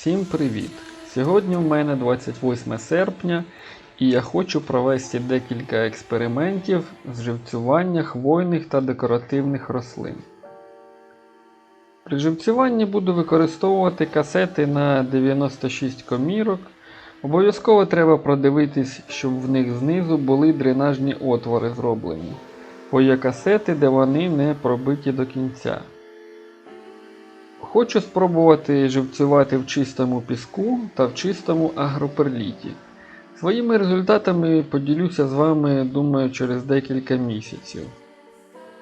Всім привіт! Сьогодні в мене 28 серпня і я хочу провести декілька експериментів з живцювання хвойних та декоративних рослин. При живцюванні буду використовувати касети на 96 комірок. Обов'язково треба продивитись, щоб в них знизу були дренажні отвори зроблені, бо є касети, де вони не пробиті до кінця. Хочу спробувати живцювати в чистому піску та в чистому агроперліті. Своїми результатами поділюся з вами, думаю, через декілька місяців.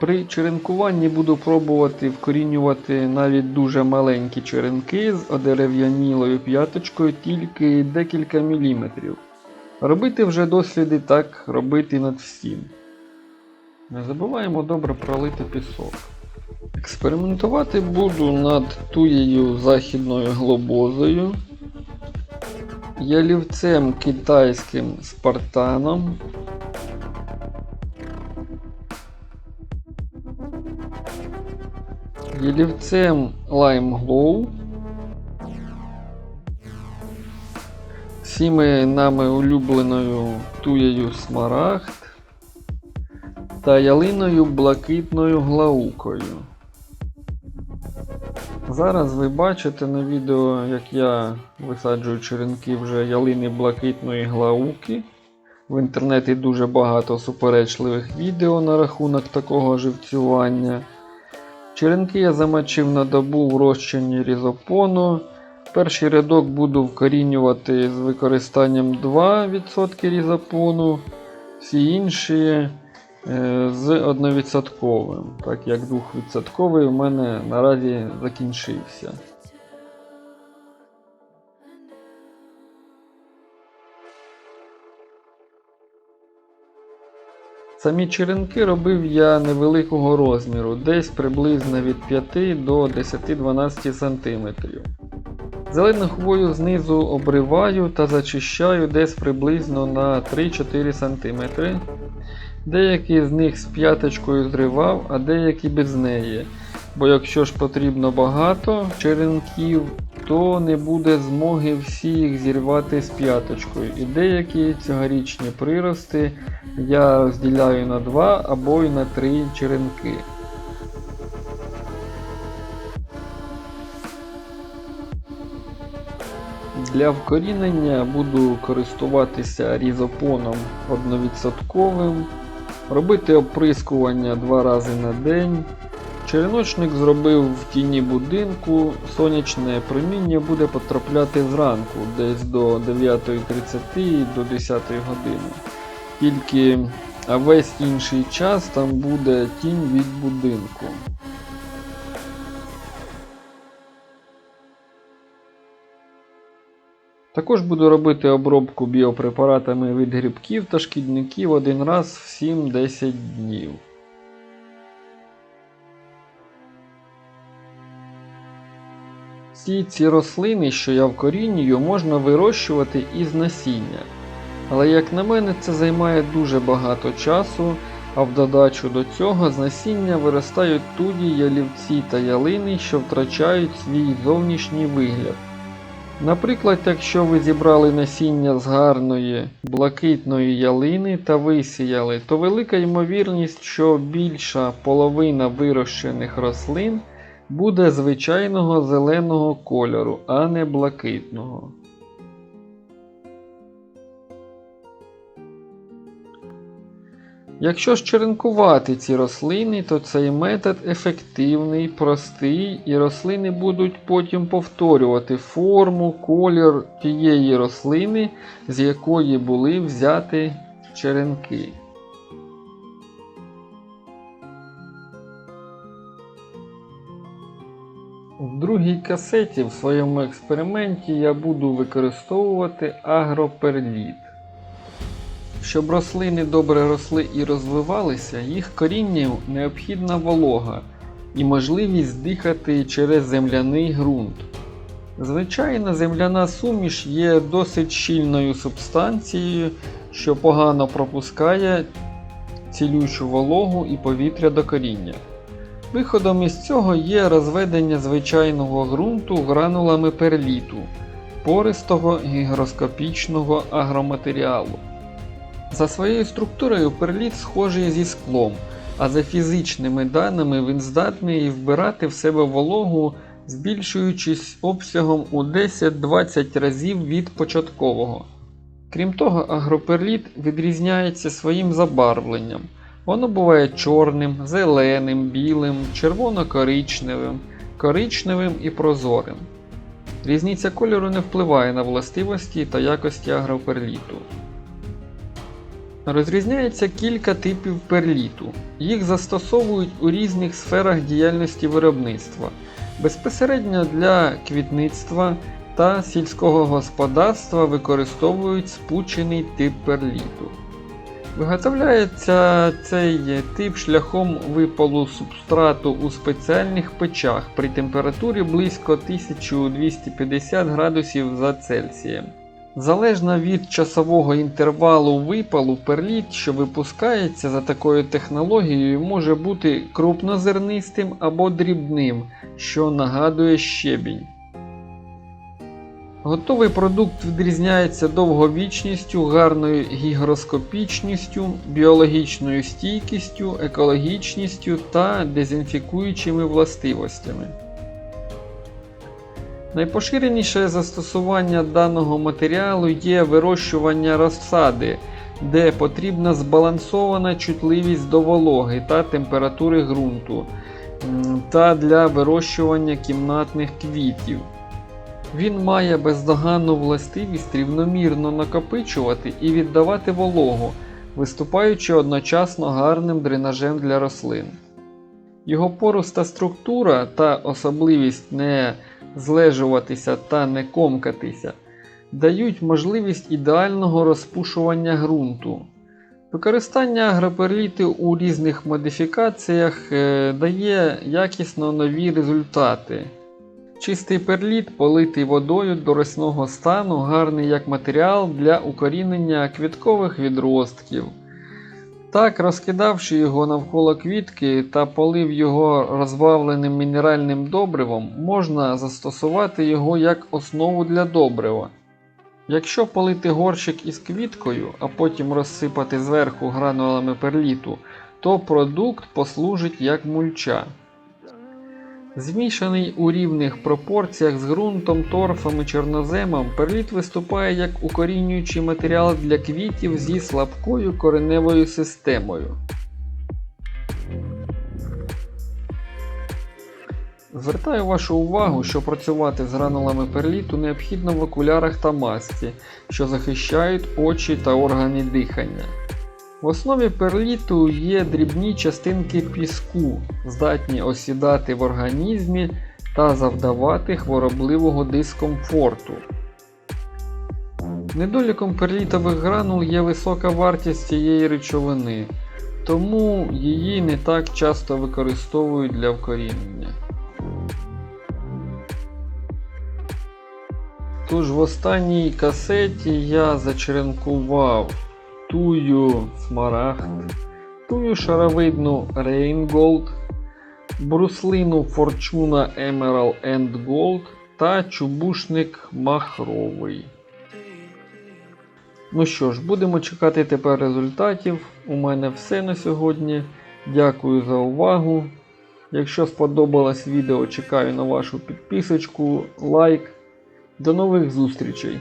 При черенкуванні буду пробувати вкорінювати навіть дуже маленькі черенки з одерев'янілою п'яточкою тільки декілька міліметрів. Робити вже досліди так робити над всім. Не забуваємо добре пролити пісок. Експериментувати буду над туєю західною глобозою, ялівцем китайським спартаном, ялівцем Lime Glow, всіми нами улюбленою туєю смарагд та ялиною блакитною глаукою. Зараз ви бачите на відео, як я висаджую черенки вже ялини блакитної глауки. В інтернеті дуже багато суперечливих відео на рахунок такого живцювання. Черенки я замочив на добу в розчині різопону. Перший рядок буду вкорінювати з використанням 2% різопону, всі інші з 1%, так як 2% у мене наразі закінчився. Самі черенки робив я невеликого розміру, десь приблизно від 5 до 10-12 см. Зелену хвою знизу обриваю та зачищаю десь приблизно на 3-4 см. Деякі з них з п'яточкою зривав, а деякі без неї. Бо якщо ж потрібно багато черенків, то не буде змоги всіх зірвати з п'яточкою. І деякі цьогорічні прирости я розділяю на 2 або й на 3 черенки. Для вкорінення буду користуватися різопоном 1%, робити оприскування 2 рази на день. Череночник зробив в тіні будинку, сонячне проміння буде потрапляти зранку, десь до 9.30 і до 10 години. Тільки весь інший час там буде тінь від будинку. Також буду робити обробку біопрепаратами від грибків та шкідників один раз в 7-10 днів. Всі ці рослини, що я вкорінюю, можна вирощувати із насіння. Але, як на мене, це займає дуже багато часу, а в додачу до цього з насіння виростають туді ялівці та ялини, що втрачають свій зовнішній вигляд. Наприклад, якщо ви зібрали насіння з гарної блакитної ялини та висіяли, то велика ймовірність, що більша половина вирощених рослин буде звичайного зеленого кольору, а не блакитного. Якщо ж черенкувати ці рослини, то цей метод ефективний, простий, і рослини будуть потім повторювати форму, колір тієї рослини, з якої були взяті черенки. В другій касеті в своєму експерименті я буду використовувати агроперліт. Щоб рослини добре росли і розвивалися, їх корінню необхідна волога і можливість дихати через земляний ґрунт. Звичайно, земляна суміш є досить щільною субстанцією, що погано пропускає цілющу вологу і повітря до коріння. Виходом із цього є розведення звичайного ґрунту гранулами перліту, пористого гігроскопічного агроматеріалу. За своєю структурою перліт схожий зі склом, а за фізичними даними він здатний вбирати в себе вологу, збільшуючись обсягом у 10-20 разів від початкового. Крім того, агроперліт відрізняється своїм забарвленням. Воно буває чорним, зеленим, білим, червоно-коричневим, коричневим і прозорим. Різниця кольору не впливає на властивості та якості агроперліту. Розрізняється кілька типів перліту. Їх застосовують у різних сферах діяльності виробництва, безпосередньо для квітництва та сільського господарства використовують спучений тип перліту. Виготовляється цей тип шляхом випалу субстрату у спеціальних печах при температурі близько 1250 градусів за Цельсієм. Залежно від часового інтервалу випалу, перліт, що випускається за такою технологією, може бути крупнозернистим або дрібним, що нагадує щебінь. Готовий продукт відрізняється довговічністю, гарною гігроскопічністю, біологічною стійкістю, екологічністю та дезінфікуючими властивостями. Найпоширеніше застосування даного матеріалу є вирощування розсади, де потрібна збалансована чутливість до вологи та температури ґрунту, та для вирощування кімнатних квітів. Він має бездоганну властивість рівномірно накопичувати і віддавати вологу, виступаючи одночасно гарним дренажем для рослин. Його поруста структура та особливість не злежуватися та не комкатися дають можливість ідеального розпушування ґрунту. Використання агроперліту у різних модифікаціях е, дає якісно нові результати. Чистий перліт, политий водою до росного стану, гарний як матеріал для укорінення квіткових відростків. Так, розкидавши його навколо квітки та полив його розбавленим мінеральним добривом, можна застосувати його як основу для добрива. Якщо полити горщик із квіткою, а потім розсипати зверху гранулами перліту, то продукт послужить як мульча. Змішаний у рівних пропорціях з ґрунтом, торфом і чорноземом, перліт виступає як укорінюючий матеріал для квітів зі слабкою кореневою системою. Звертаю вашу увагу, що працювати з гранулами перліту необхідно в окулярах та масці, що захищають очі та органи дихання. В основі перліту є дрібні частинки піску, здатні осідати в організмі та завдавати хворобливого дискомфорту. Недоліком перлітових гранул є висока вартість цієї речовини, тому її не так часто використовують для вкорінення. Тож в останній касеті я зачеренкував тую смарагд, тую шаровидну Reingold, бруслину Fortuna Emerald and Gold та чубушник махровий. Ну що ж, будемо чекати тепер результатів. У мене все на сьогодні. Дякую за увагу. Якщо сподобалось відео, чекаю на вашу підписочку, лайк. До нових зустрічей!